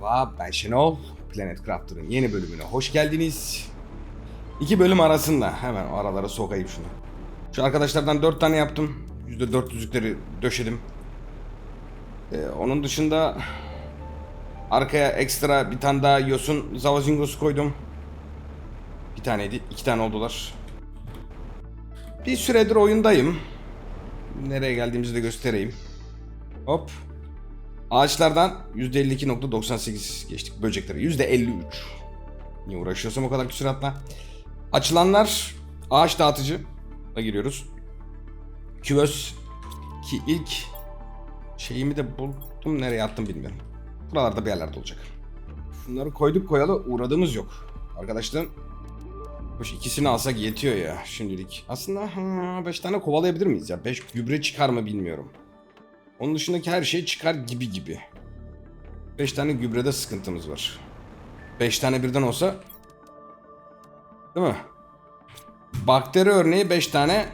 Merhaba ben Şenol. Planet Crafter'ın yeni bölümüne hoş geldiniz. İki bölüm arasında hemen aralara sokayım şunu. Şu arkadaşlardan dört tane yaptım. %400'lükleri döşedim. Ee, onun dışında arkaya ekstra bir tane daha yosun zavazingos koydum. Bir taneydi. iki tane oldular. Bir süredir oyundayım. Nereye geldiğimizi de göstereyim. Hop. Ağaçlardan %52.98 geçtik böceklere. %53. Niye uğraşıyorsam o kadar küsuratla. Açılanlar ağaç dağıtıcı. Da giriyoruz. Küvös ki ilk şeyimi de buldum nereye attım bilmiyorum. Buralarda bir yerlerde olacak. Şunları koyduk koyalı uğradığımız yok. Arkadaşlar ikisini alsak yetiyor ya şimdilik. Aslında 5 tane kovalayabilir miyiz ya? 5 gübre çıkar mı bilmiyorum. Onun dışındaki her şey çıkar gibi gibi. 5 tane gübrede sıkıntımız var. 5 tane birden olsa Değil mi? Bakteri örneği 5 tane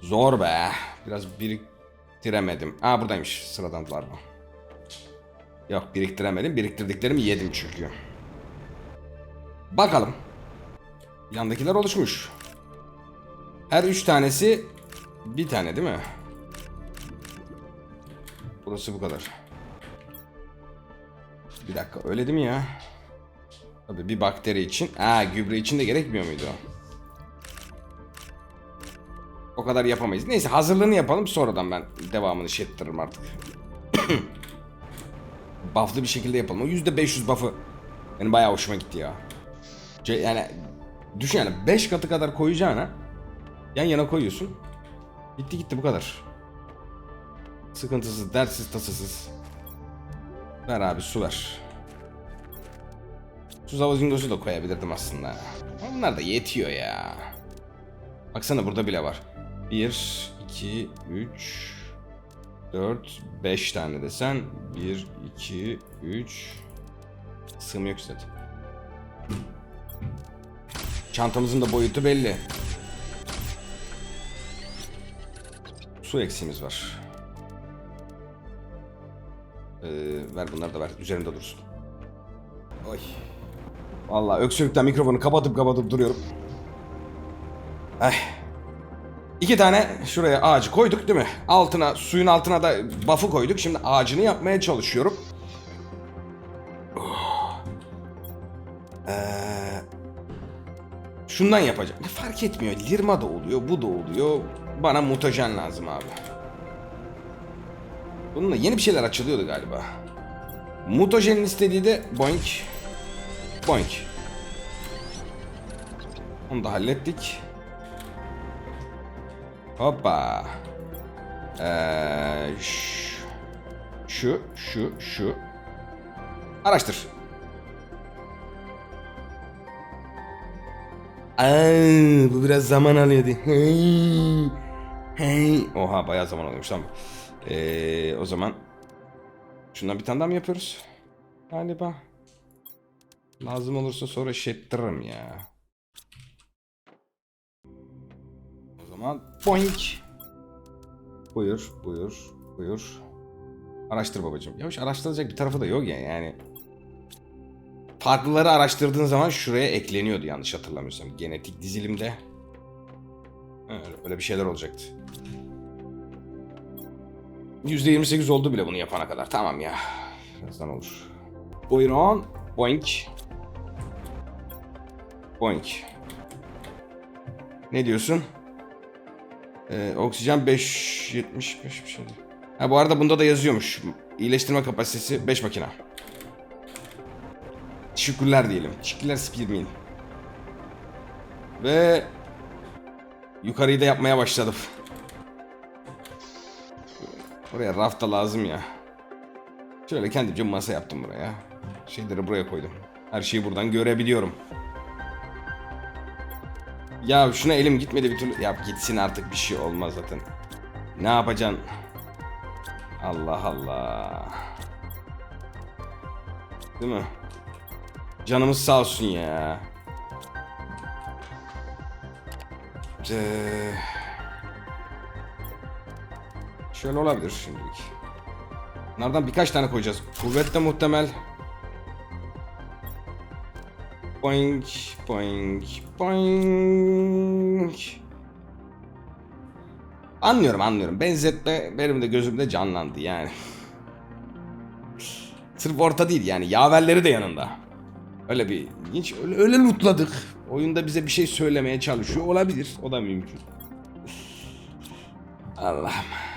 Zor be. Biraz biriktiremedim. Aa buradaymış. Sıradanlar bu. Yok biriktiremedim. Biriktirdiklerimi yedim çünkü. Bakalım. Yandakiler oluşmuş. Her üç tanesi bir tane değil mi? Burası bu kadar. Bir dakika öyle değil mi ya? Tabii bir bakteri için. Aa gübre için de gerekmiyor muydu o? O kadar yapamayız. Neyse hazırlığını yapalım sonradan ben devamını şey artık. Buff'lı bir şekilde yapalım. O %500 buff'ı benim bayağı hoşuma gitti ya. Yani düşün yani 5 katı kadar koyacağına yan yana koyuyorsun. Gitti gitti bu kadar. Sıkıntısız, dertsiz, tasasız. Ver abi su ver. Su zavazingosu da koyabilirdim aslında. Onlar da yetiyor ya. Baksana burada bile var. 1, 2, 3, 4, 5 tane desen. 1, 2, 3. Sığım yok zaten. Çantamızın da boyutu belli. Su eksiğimiz var. Ee, ver bunları da ver. Üzerinde dursun. Oy. Vallahi öksürükten mikrofonu kapatıp kapatıp duruyorum. Ay. İki tane şuraya ağacı koyduk değil mi? Altına, suyun altına da buff'ı koyduk. Şimdi ağacını yapmaya çalışıyorum. Ee, şundan yapacağım. Fark etmiyor. Lirma da oluyor, bu da oluyor. Bana mutajen lazım abi. Bununla yeni bir şeyler açılıyordu galiba. Mutajen'in istediği de boink. Boink. Onu da hallettik. Hoppa. Ee, şu, şu, şu. Araştır. Aa, bu biraz zaman alıyordu. Hey, hey. Oha bayağı zaman alıyormuş tamam. Ee, o zaman şundan bir tane daha mı yapıyoruz? Galiba. Lazım olursa sonra şettiririm ya. O zaman boink. Buyur, buyur, buyur. Araştır babacığım. Ya hiç araştıracak bir tarafı da yok ya yani. Farklıları araştırdığın zaman şuraya ekleniyordu yanlış hatırlamıyorsam. Genetik dizilimde. Öyle bir şeyler olacaktı. %28 oldu bile bunu yapana kadar. Tamam ya. Birazdan olur. Buyurun. Boink. Boink. Ne diyorsun? Ee, oksijen 5.75 bir şey diyor. Ha bu arada bunda da yazıyormuş. İyileştirme kapasitesi 5 makina. Teşekkürler diyelim. Teşekkürler Spearmin. Ve yukarıyı da yapmaya başladım. Buraya raf da lazım ya. Şöyle kendimce masa yaptım buraya. Şeyleri buraya koydum. Her şeyi buradan görebiliyorum. Ya şuna elim gitmedi bir türlü. Ya gitsin artık bir şey olmaz zaten. Ne yapacaksın? Allah Allah. Değil mi? Canımız sağ olsun ya. Ee, şöyle olabilir şimdilik. Bunlardan birkaç tane koyacağız. Kuvvet de muhtemel. Boing, boing, boing. Anlıyorum anlıyorum. Benzetme benim de gözümde canlandı yani. Sırf orta değil yani yaverleri de yanında. Öyle bir hiç öyle, öyle lootladık. Oyunda bize bir şey söylemeye çalışıyor olabilir. O da mümkün. Allah'ım.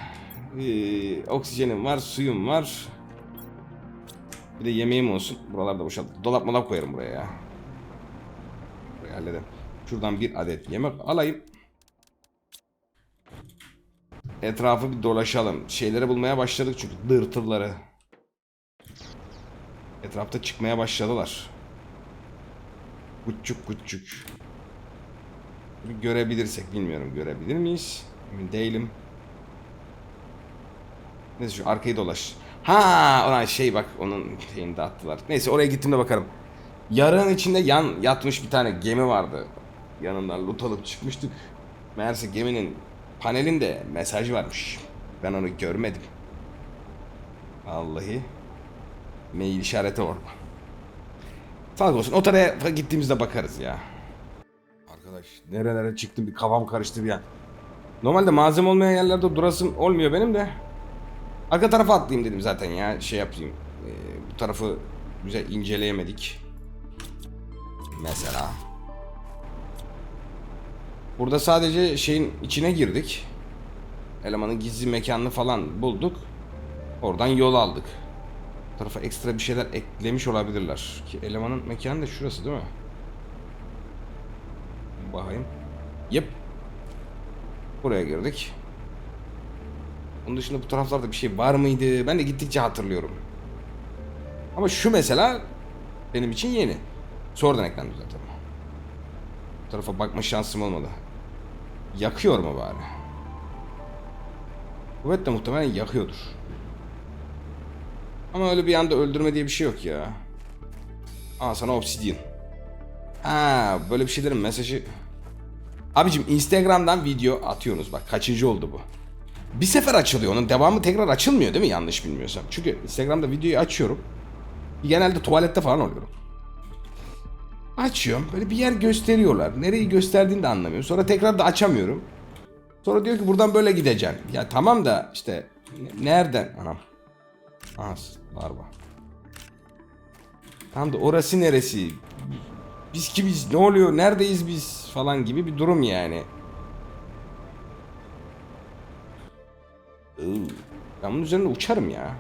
Ee, oksijenim var, suyum var. Bir de yemeğim olsun. Buralarda boşalt. Dolap molap koyarım buraya ya. Burayı halledelim. Şuradan bir adet yemek alayım. Etrafı bir dolaşalım. Şeyleri bulmaya başladık çünkü dırtılları. Etrafta çıkmaya başladılar. Küçük küçük. Görebilirsek bilmiyorum. Görebilir miyiz? Emin değilim. Neyse şu arkayı dolaş. Ha, ona şey bak onun şeyini attılar. Neyse oraya gittiğimde bakarım. Yarığın içinde yan yatmış bir tane gemi vardı. Yanından loot alıp çıkmıştık. Meğerse geminin panelinde mesaj varmış. Ben onu görmedim. Vallahi. Mail işareti orada. Sağlık olsun. O tarafa gittiğimizde bakarız ya. Arkadaş nerelere çıktım bir kafam karıştı bir an. Normalde malzeme olmayan yerlerde durasım olmuyor benim de. Arka tarafa atlayayım dedim zaten ya şey yapayım. Ee, bu tarafı güzel inceleyemedik. Mesela. Burada sadece şeyin içine girdik. Elemanın gizli mekanını falan bulduk. Oradan yol aldık. Bu tarafa ekstra bir şeyler eklemiş olabilirler. Ki elemanın mekanı da şurası değil mi? Bakayım. Yep. Buraya girdik. Onun dışında bu taraflarda bir şey var mıydı? Ben de gittikçe hatırlıyorum. Ama şu mesela benim için yeni. Sonradan eklendi zaten. Bu tarafa bakma şansım olmadı. Yakıyor mu bari? Kuvvet muhtemelen yakıyordur. Ama öyle bir anda öldürme diye bir şey yok ya. Aa sana obsidian. Ha böyle bir şeylerin mesajı. Abicim Instagram'dan video atıyorsunuz bak kaçıncı oldu bu. Bir sefer açılıyor onun devamı tekrar açılmıyor değil mi yanlış bilmiyorsam. Çünkü Instagram'da videoyu açıyorum. Genelde tuvalette falan oluyorum. Açıyorum böyle bir yer gösteriyorlar. Nereyi gösterdiğini de anlamıyorum. Sonra tekrar da açamıyorum. Sonra diyor ki buradan böyle gideceksin. Ya tamam da işte ne- nereden? Anam. Aha larva. Tamam da orası neresi? Biz kimiz? Ne oluyor? Neredeyiz biz? Falan gibi bir durum yani. Ben bunun üzerine uçarım ya.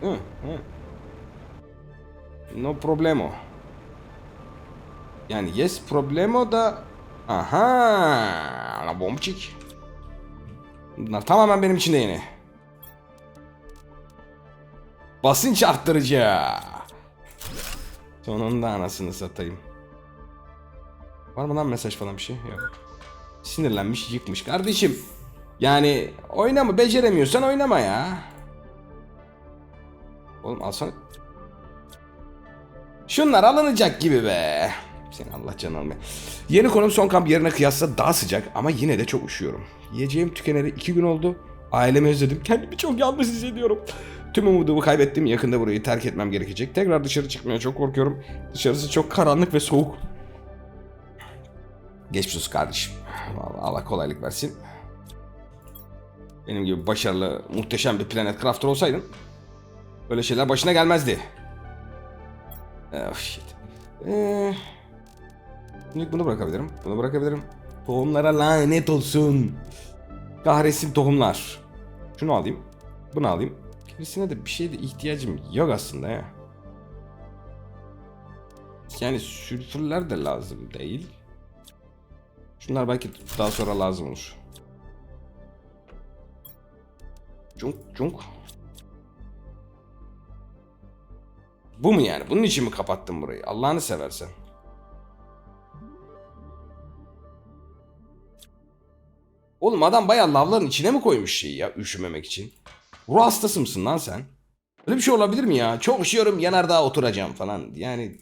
Hı, hı. No problemo. Yani yes problemo da aha bombçik. Bunlar tamamen benim için de yeni. Basınç arttırıcı. Sonunda anasını satayım. Var mı lan mesaj falan bir şey? Yok. Sinirlenmiş yıkmış. Kardeşim yani oynama beceremiyorsan oynama ya. Oğlum alsana. Şunlar alınacak gibi be. Seni Allah canını almaya. Yeni konum son kamp yerine kıyasla daha sıcak ama yine de çok üşüyorum. Yiyeceğim tükeneli iki gün oldu. Ailemi özledim. Kendimi çok yalnız hissediyorum. Tüm umudumu kaybettim. Yakında burayı terk etmem gerekecek. Tekrar dışarı çıkmaya çok korkuyorum. Dışarısı çok karanlık ve soğuk. Geçmiş olsun kardeşim. Vallahi Allah kolaylık versin. Benim gibi başarılı, muhteşem bir Planet Crafter olsaydın böyle şeyler başına gelmezdi. Oh shit. Ee, bunu bırakabilirim. Bunu bırakabilirim. Tohumlara lanet olsun. Kahretsin tohumlar. Şunu alayım. Bunu alayım. Gerisine de bir şeye de ihtiyacım yok aslında ya. Yani sülfürler de lazım değil. Şunlar belki daha sonra lazım olur. Cunk cunk. Bu mu yani? Bunun için mi kapattın burayı? Allah'ını seversen. Oğlum adam bayağı lavların içine mi koymuş şeyi ya üşümemek için? Ruh hastası mısın lan sen? Öyle bir şey olabilir mi ya? Çok üşüyorum yanardağ oturacağım falan. Yani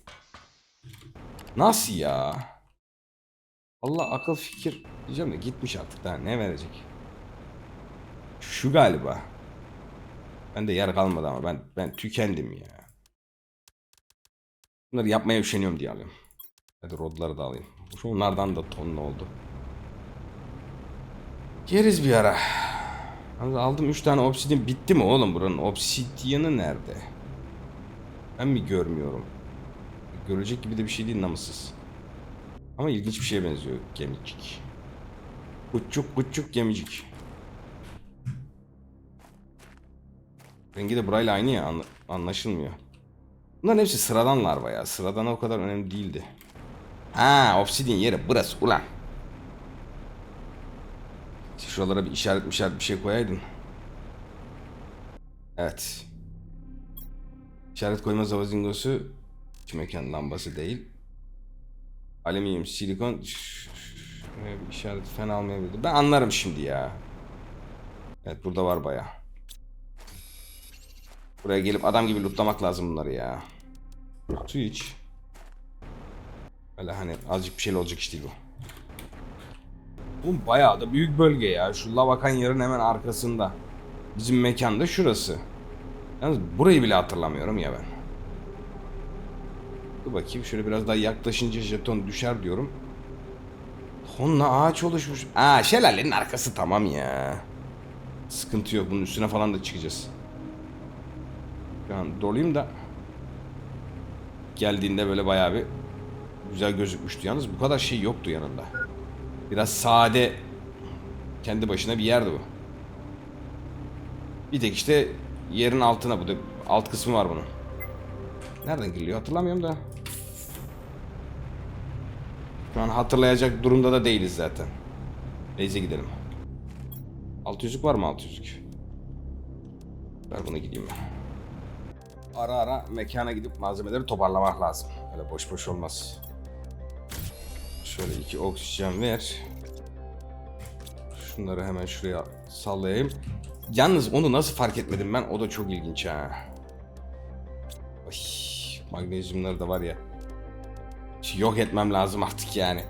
nasıl ya? Allah akıl fikir diyeceğim de gitmiş artık daha ne verecek? Şu galiba. Ben de yer kalmadı ama ben ben tükendim ya. Bunları yapmaya üşeniyorum diye alıyorum. Hadi rodları da alayım. Şu onlardan da tonlu oldu. Yeriz bir ara. Aldım 3 tane obsidian bitti mi oğlum buranın obsidianı nerede? Ben mi görmüyorum? Görecek gibi de bir şey değil namussuz. Ama ilginç bir şeye benziyor gemicik. Kuçuk kuçuk gemicik. Rengi de burayla aynı ya anla- anlaşılmıyor. Bunların hepsi sıradan larva ya. Sıradan o kadar önemli değildi. Ha, obsidian yeri burası ulan. Şuralara bir işaret işaret bir şey koyaydın. Evet. İşaret koyma zavazingosu iç mekan lambası değil. Alüminyum, silikon şuraya bir işaret fena almayabilirdi. Ben anlarım şimdi ya. Evet burada var baya. Buraya gelip adam gibi lootlamak lazım bunları ya. Su iç. Öyle hani azıcık bir şeyle olacak iş değil bu. Oğlum bayağı da büyük bölge ya. Şu lavakan yerin hemen arkasında. Bizim mekan da şurası. Yalnız burayı bile hatırlamıyorum ya ben. Dur bakayım şöyle biraz daha yaklaşınca jeton düşer diyorum. Tonla ağaç oluşmuş. Aa şelalenin arkası tamam ya. Sıkıntı yok bunun üstüne falan da çıkacağız. Şu an doluyum da. Geldiğinde böyle bayağı bir güzel gözükmüştü. Yalnız bu kadar şey yoktu yanında. Biraz sade kendi başına bir yerdi bu. Bir tek işte yerin altına bu da alt kısmı var bunun. Nereden giriliyor hatırlamıyorum da. Şu an hatırlayacak durumda da değiliz zaten. Neyse gidelim. Alt yüzük var mı alt yüzük? Ver bunu gideyim ben. Ara ara mekana gidip malzemeleri toparlamak lazım. Öyle boş boş olmaz. Şöyle iki oksijen ver. Şunları hemen şuraya sallayayım. Yalnız onu nasıl fark etmedim ben? O da çok ilginç ha. Ay, magnezyumları da var ya. Yok etmem lazım artık yani.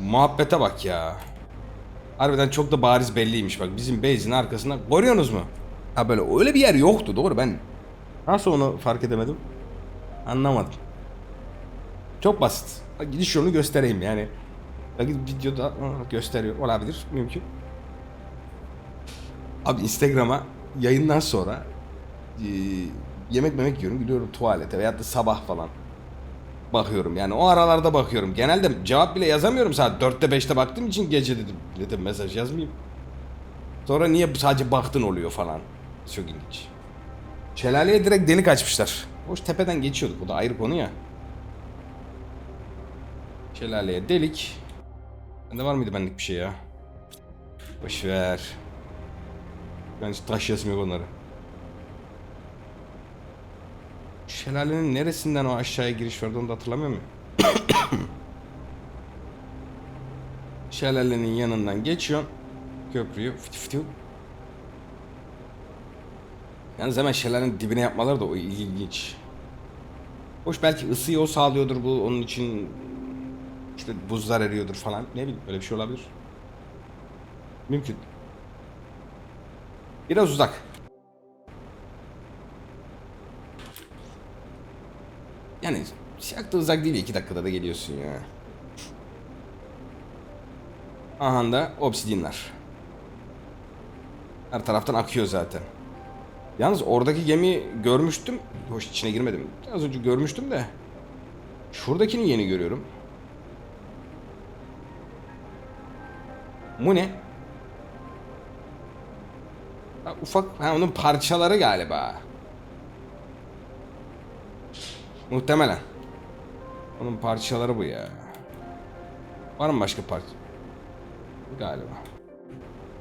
Muhabbete bak ya. Harbiden çok da bariz belliymiş bak. Bizim base'in arkasında. Görüyorsunuz mu? Ha böyle öyle bir yer yoktu doğru ben. Nasıl onu fark edemedim? Anlamadım. Çok basit. Gidiş yolunu göstereyim yani. Belki videoda gösteriyor olabilir mümkün. Abi Instagram'a yayından sonra e, yemek memek yiyorum gidiyorum tuvalete veyahut da sabah falan bakıyorum yani o aralarda bakıyorum. Genelde cevap bile yazamıyorum saat 4'te 5'te baktığım için gece dedim dedim mesaj yazmayayım. Sonra niye sadece baktın oluyor falan. Çok ilginç. Şelaleye direkt delik açmışlar. Hoş tepeden geçiyorduk bu da ayrı konu ya. Şelaleye delik. Bende var mıydı benlik bir şey ya? Boş ver. Ben hiç taşıyasım yok onları. Şelalenin neresinden o aşağıya giriş vardı onu da hatırlamıyorum ya. Şelalenin yanından geçiyorsun. Köprüyü fıtı fıtı. Yalnız hemen şelalenin dibine yapmaları da o ilginç. Hoş belki ısıyı o sağlıyordur bu onun için işte buzlar eriyordur falan. Ne bileyim öyle bir şey olabilir. Mümkün. Biraz uzak. Yani çok da uzak değil. iki dakikada da geliyorsun ya. Aha da obsidinler. Her taraftan akıyor zaten. Yalnız oradaki gemi görmüştüm. Hoş içine girmedim. Az önce görmüştüm de. Şuradakini yeni görüyorum. Bu ne? Ha, ufak, ha onun parçaları galiba. Muhtemelen. Onun parçaları bu ya. Var mı başka parça? Galiba.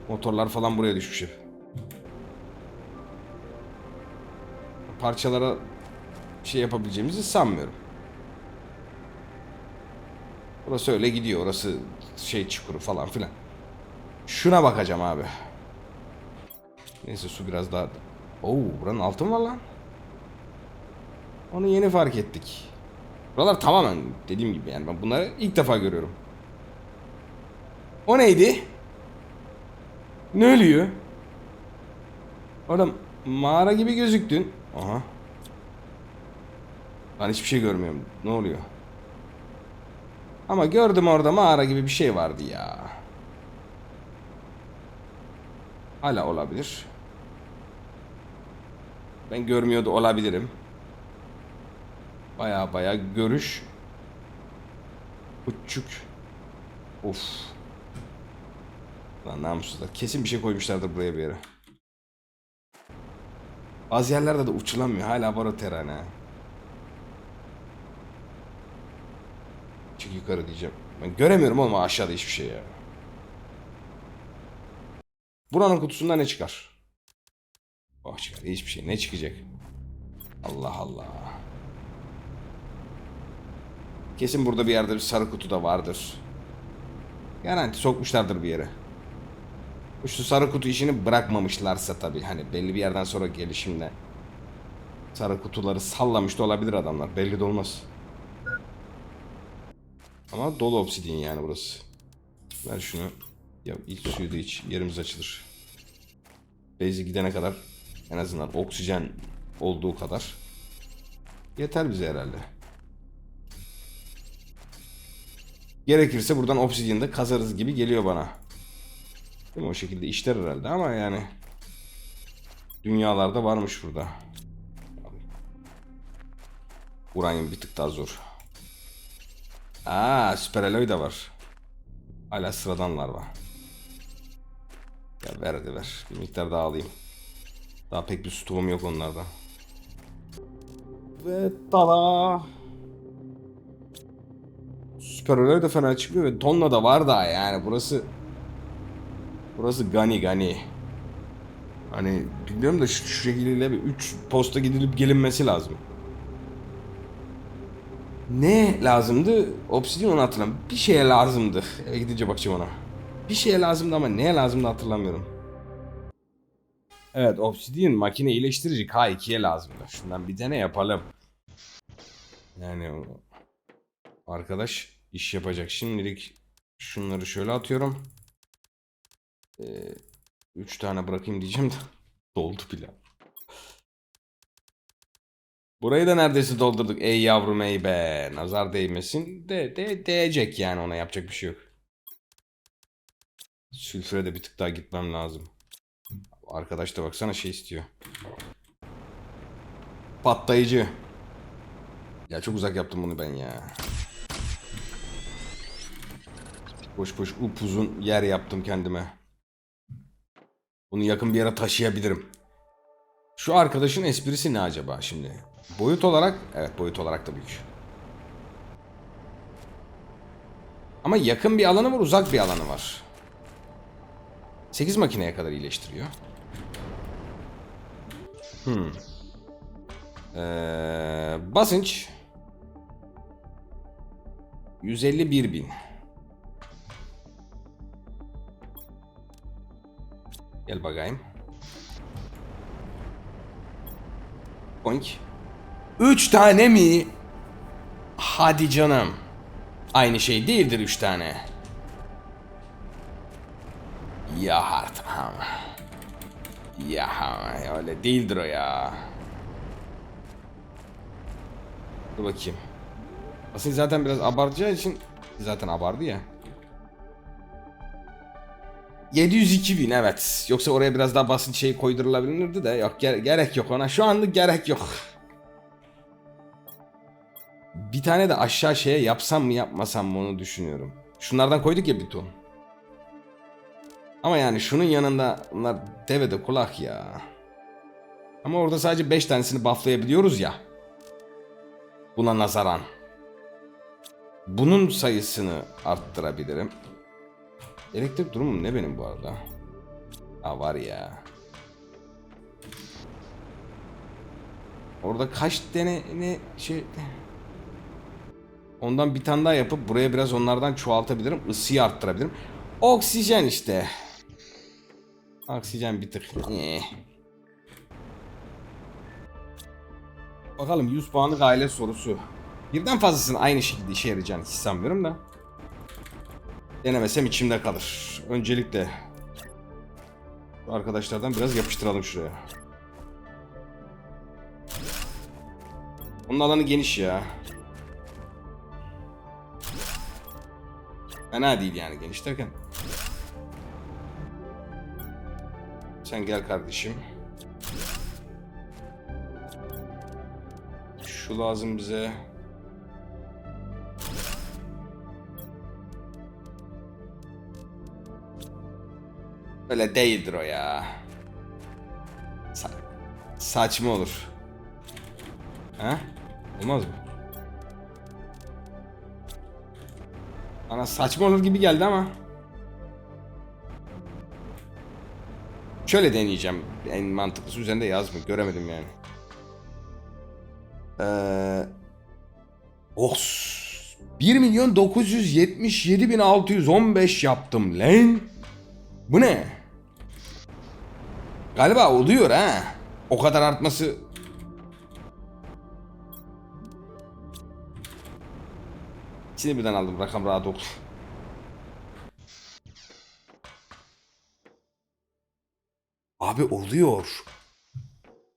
Motorlar falan buraya düşmüş hep. Parçalara şey yapabileceğimizi sanmıyorum. Orası öyle gidiyor. Orası şey çukuru falan filan. Şuna bakacağım abi. Neyse su biraz daha... Oo buranın altın var lan. Onu yeni fark ettik. Buralar tamamen dediğim gibi yani ben bunları ilk defa görüyorum. O neydi? Ne ölüyor? Oğlum mağara gibi gözüktün. Aha. Ben hiçbir şey görmüyorum. Ne oluyor? Ama gördüm orada mağara gibi bir şey vardı ya. Hala olabilir. Ben görmüyordu olabilirim. Baya baya görüş. Uçuk. Of. Lan namussuzlar. Kesin bir şey koymuşlardır buraya bir yere. Bazı yerlerde de uçulamıyor. Hala baroterane. ha. Çık yukarı diyeceğim. Ben göremiyorum ama aşağıda hiçbir şey ya. Buranın kutusunda ne çıkar? Oh çıkar. Hiçbir şey. Ne çıkacak? Allah Allah. Kesin burada bir yerde bir sarı kutu da vardır. Garanti sokmuşlardır bir yere. Şu sarı kutu işini bırakmamışlarsa tabii hani belli bir yerden sonra gelişimde sarı kutuları sallamış da olabilir adamlar. Belli de olmaz. Ama dolu obsidyen yani burası. Ver şunu. Ya iç suyu da iç. Yerimiz açılır. Beyzi gidene kadar en azından oksijen olduğu kadar yeter bize herhalde. Gerekirse buradan obsidyen de kazarız gibi geliyor bana. Değil mi? O şekilde işler herhalde ama yani dünyalarda varmış burada. Uranyum bir tık daha zor. Aa, süper alloy da var. Hala sıradanlar var. Ya ver hadi ver. Bir miktar daha alayım. Daha pek bir stoğum yok onlarda. Ve tada. Süper alloy da fena çıkmıyor ve tonla da var daha yani burası Burası gani gani. Hani bilmiyorum da şu, şu şekilde bir 3 posta gidilip gelinmesi lazım. Ne lazımdı? Obsidian hatırlamıyorum. Bir şeye lazımdı. Eve gidince bakacağım ona. Bir şeye lazımdı ama neye lazımdı hatırlamıyorum. Evet Obsidian makine iyileştirici K2'ye lazımdı. Şundan bir tane yapalım. Yani arkadaş iş yapacak. Şimdilik şunları şöyle atıyorum. Ee, üç tane bırakayım diyeceğim de doldu bile. Burayı da neredeyse doldurduk. Ey yavrum ey be. Nazar değmesin. De, de, değecek yani ona yapacak bir şey yok. Sülfüre de bir tık daha gitmem lazım. Arkadaş da baksana şey istiyor. Patlayıcı. Ya çok uzak yaptım bunu ben ya. Boş boş upuzun yer yaptım kendime. Bunu yakın bir yere taşıyabilirim. Şu arkadaşın esprisi ne acaba şimdi? Boyut olarak, evet boyut olarak da büyük. Ama yakın bir alanı var, uzak bir alanı var. 8 makineye kadar iyileştiriyor. Hmm. Ee, basınç 151 bin. Gel bakayım. Boink. Üç tane mi? Hadi canım. Aynı şey değildir üç tane. Ya artık ama. Ya öyle değildir o ya. Dur bakayım. Aslında zaten biraz abartacağı için zaten abardı ya. 702 bin evet. Yoksa oraya biraz daha basınç şey koydurulabilirdi de yok gere- gerek yok ona. Şu anlık gerek yok. Bir tane de aşağı şeye yapsam mı yapmasam mı onu düşünüyorum. Şunlardan koyduk ya bir ton. Ama yani şunun yanında bunlar deve de kulak ya. Ama orada sadece 5 tanesini bufflayabiliyoruz ya. Buna nazaran. Bunun sayısını arttırabilirim. Elektrik durumum ne benim bu arada? Ha var ya. Orada kaç tane ne şey... Ondan bir tane daha yapıp buraya biraz onlardan çoğaltabilirim. Isıyı arttırabilirim. Oksijen işte. Oksijen bir tık. Eh. Bakalım 100 puanlık aile sorusu. Birden fazlasının aynı şekilde işe yarayacağını hiç sanmıyorum da. Denemesem içimde kalır. Öncelikle arkadaşlardan biraz yapıştıralım şuraya. Onun alanı geniş ya. Fena değil yani geniş derken. Sen gel kardeşim. Şu lazım bize. Öyle değildir o ya. Sa- saçma olur. Ha? Olmaz mı? Bana saçma olur gibi geldi ama. Şöyle deneyeceğim. En mantıklısı üzerinde yazmıyor. Göremedim yani. Ee, os. 1 milyon 977 bin 615 yaptım lan. Bu ne? Galiba oluyor ha. O kadar artması İkisini birden aldım rakam rahat oldu. Abi oluyor.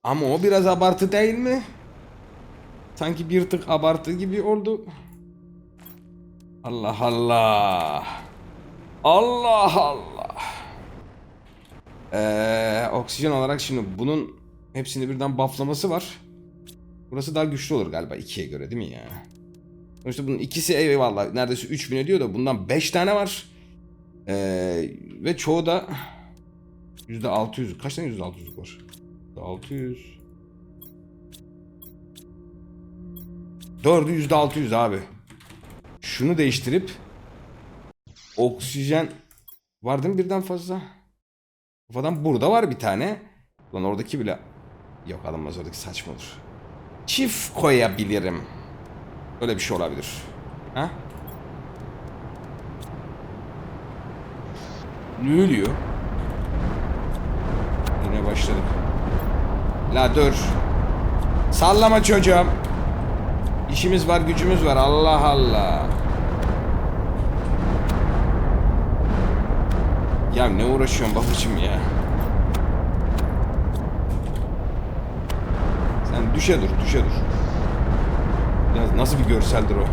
Ama o biraz abartı değil mi? Sanki bir tık abartı gibi oldu. Allah Allah. Allah Allah. Ee, oksijen olarak şimdi bunun hepsini birden bufflaması var. Burası daha güçlü olur galiba ikiye göre değil mi ya? Sonuçta bunun ikisi eyvallah neredeyse 3000 ediyor da bundan 5 tane var. Ee, ve çoğu da %600. Kaç tane %600 var? %600. 4'ü %600 abi. Şunu değiştirip oksijen var değil mi birden fazla? Kafadan burada var bir tane. Lan oradaki bile yok alınmaz oradaki saçma olur. Çift koyabilirim. Öyle bir şey olabilir. Ha? Ne oluyor? Yine başladık. La dur. Sallama çocuğum. İşimiz var, gücümüz var. Allah Allah. Ya ne uğraşıyorsun babacım ya? Sen düşe dur, düşe dur. Biraz nasıl bir görseldir o?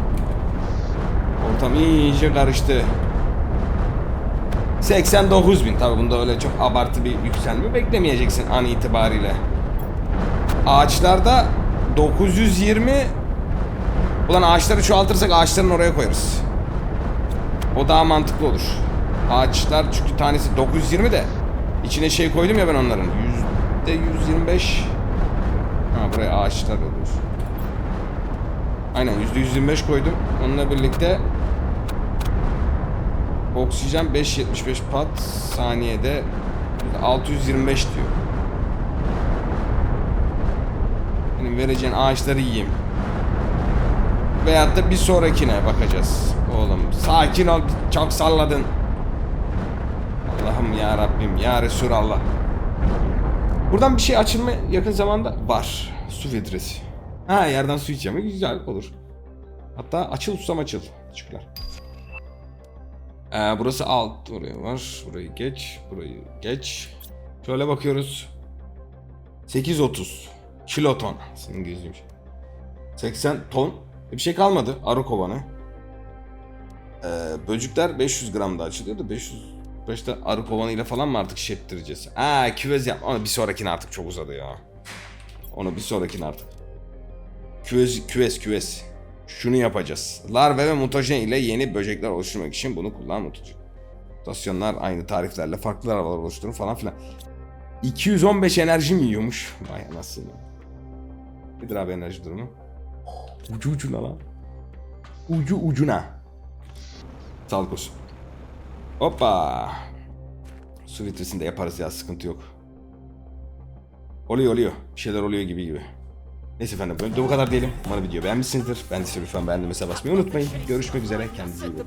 Ortam iyice karıştı. 89 bin tabi bunda öyle çok abartı bir yükselme beklemeyeceksin an itibariyle. Ağaçlarda 920 Ulan ağaçları çoğaltırsak ağaçların oraya koyarız. O daha mantıklı olur. Ağaçlar çünkü tanesi 920 de içine şey koydum ya ben onların. Yüzde 125 Ha buraya ağaçlar olur. Aynen %125 koydum. Onunla birlikte oksijen 5.75 pat saniyede 625 diyor. Benim vereceğin ağaçları yiyeyim. Veyahut da bir sonrakine bakacağız. Oğlum sakin ol çok salladın. Allah'ım ya Rabbim ya Resulallah. Buradan bir şey açılma yakın zamanda var. Su filtresi. Ha yerden su içeceğim. Güzel olur. Hatta açıl susam açıl. Teşekkürler. Ee, burası alt. Oraya var. Burayı geç. Burayı geç. Şöyle bakıyoruz. 830 kiloton. Senin gözlüğüm. 80 ton. Bir şey kalmadı. Arı kovanı. Ee, böcükler 500 gram da açılıyor da 500 Başta arı kovanıyla falan mı artık şettireceğiz? Aa küvez yap. Onu bir sonrakine artık çok uzadı ya. Onu bir sonrakine artık. Küvez, küvez, küvez. Şunu yapacağız. Larve ve mutajen ile yeni böcekler oluşturmak için bunu kullan mutajen. Mutasyonlar aynı tariflerle farklı larvalar oluşturur falan filan. 215 enerji mi yiyormuş? Vay anasını. Nedir abi enerji durumu? Ucu ucuna lan. Ucu ucuna. Sağlık olsun. Hoppa. Su vitresinde yaparız ya sıkıntı yok. Oluyor oluyor. Bir şeyler oluyor gibi gibi. Neyse efendim bölümde bu kadar diyelim. Umarım video beğenmişsinizdir. Ben de lütfen beğendim mesela basmayı unutmayın. Görüşmek üzere. Kendinize iyi bakın.